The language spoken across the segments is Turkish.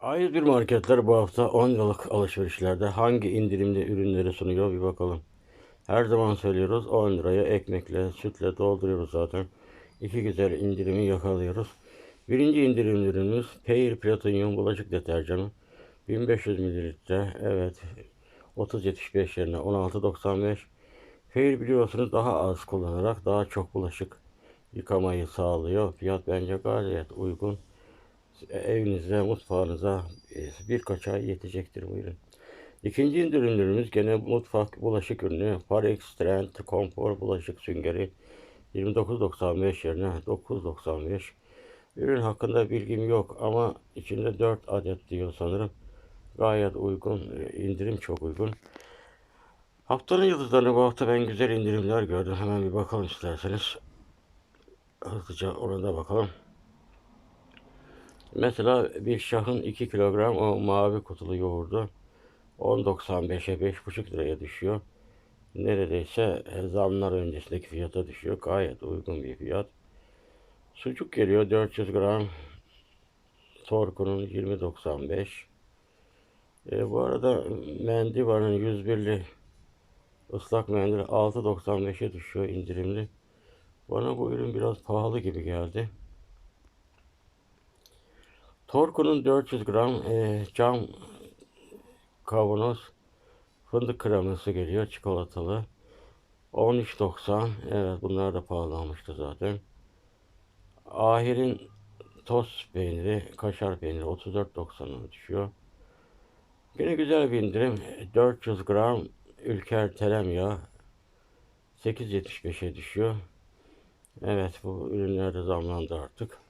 A101 marketler bu hafta 10 liralık alışverişlerde hangi indirimli ürünleri sunuyor bir bakalım. Her zaman söylüyoruz 10 liraya ekmekle, sütle dolduruyoruz zaten. İki güzel indirimi yakalıyoruz. Birinci indirimli ürünümüz Pear Platinum bulaşık deterjanı. 1500 mililitre. Evet. 30.75 yerine 16.95. Pear biliyorsunuz daha az kullanarak daha çok bulaşık yıkamayı sağlıyor. Fiyat bence gayet uygun evinize, mutfağınıza e, birkaç ay yetecektir bu ürün. İkinci indirimlerimiz gene mutfak bulaşık ürünü. Parex Trend Comfort bulaşık süngeri 29.95 yerine 9.95. Ürün hakkında bilgim yok ama içinde 4 adet diyor sanırım. Gayet uygun. e, indirim çok uygun. Haftanın yıldızlarını bu hafta ben güzel indirimler gördüm. Hemen bir bakalım isterseniz. Hızlıca ona da bakalım. Mesela bir şahın 2 kilogram o mavi kutulu yoğurdu 10.95'e 5,5 liraya düşüyor. Neredeyse zamlar öncesindeki fiyata düşüyor. Gayet uygun bir fiyat. Sucuk geliyor 400 gram. Torku'nun 20.95. E, bu arada Mendivar'ın 101'li ıslak mendil 6.95'e düşüyor indirimli. Bana bu ürün biraz pahalı gibi geldi. Torku'nun 400 gram e, cam kavanoz fındık kreması geliyor çikolatalı. 13.90 evet bunlar da pahalanmıştı zaten. Ahir'in tost peyniri, kaşar peyniri 34.90'a düşüyor. Yine güzel bir indirim. 400 gram ülker tereyağı 8.75'e düşüyor. Evet bu ürünler de zamlandı artık.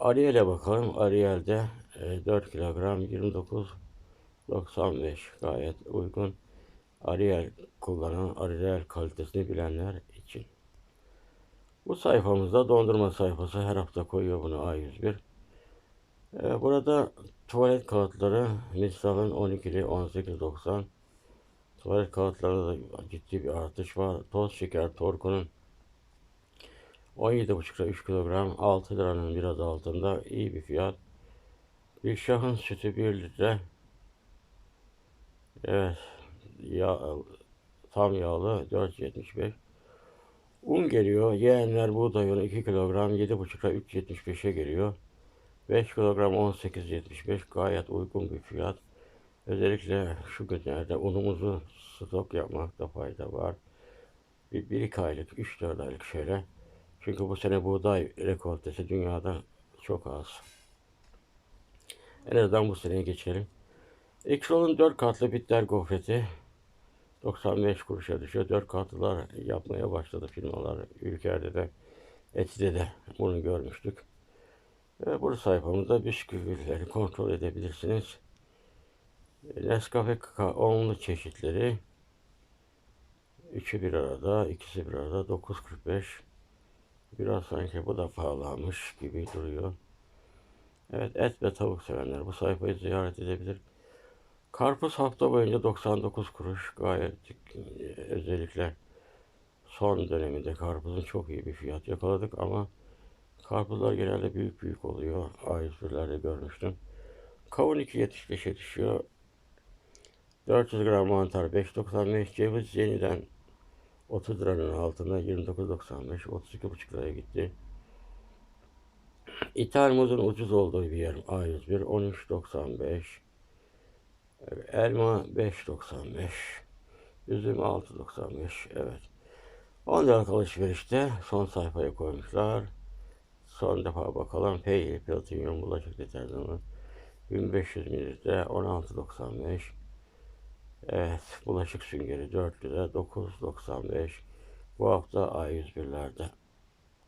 Ariel'e bakalım. Ariel'de e, 4 kilogram 29.95 gayet uygun. Ariel kullanan Ariel kalitesini bilenler için. Bu sayfamızda dondurma sayfası her hafta koyuyor bunu A101. E, burada tuvalet kağıtları Nissal'ın 12'li 18.90 Tuvalet kağıtlarında da ciddi bir artış var. Toz şeker Torku'nun 17,5 lira 3 kilogram 6 liranın biraz altında iyi bir fiyat. Bir şahın sütü 1 litre. Evet. Ya, tam yağlı 4.75. Un geliyor. Yeğenler buğday unu 2 kilogram 7,5 lira 3.75'e geliyor. 5 kilogram 18.75 gayet uygun bir fiyat. Özellikle şu günlerde unumuzu stok yapmakta fayda var. Bir, bir iki aylık, 3-4 aylık şöyle. Çünkü bu sene buğday rekoltesi dünyada çok az. En azından bu seneye geçelim. Exol'un 4 katlı bitter gofreti 95 kuruşa düşüyor. 4 katlılar yapmaya başladı firmalar. Ülkelerde de Eti'de de bunu görmüştük. Ve bu sayfamızda bisküvileri kontrol edebilirsiniz. Nescafe onlu çeşitleri Üçü bir arada, ikisi bir arada 9.45 Biraz sanki bu da pahalanmış gibi duruyor. Evet et ve tavuk sevenler bu sayfayı ziyaret edebilir. Karpuz hafta boyunca 99 kuruş. Gayet özellikle son döneminde karpuzun çok iyi bir fiyat yakaladık ama karpuzlar genelde büyük büyük oluyor. A101'lerde görmüştüm. Kavun 2.75'e düşüyor. 400 gram mantar 5.95 ceviz yeniden 30 liranın altında 29.95 32,5 liraya gitti. İthal muzun ucuz olduğu bir yer A101 13.95 Elma 5.95 Üzüm 6.95 Evet 10 liralık alışverişte son sayfaya koymuşlar. Son defa bakalım. Peyli Platinum bulaşık deterjanı 1500 mililitre 16.95 Evet, bulaşık süngeri 4 lira 9.95. Bu hafta A101'lerde.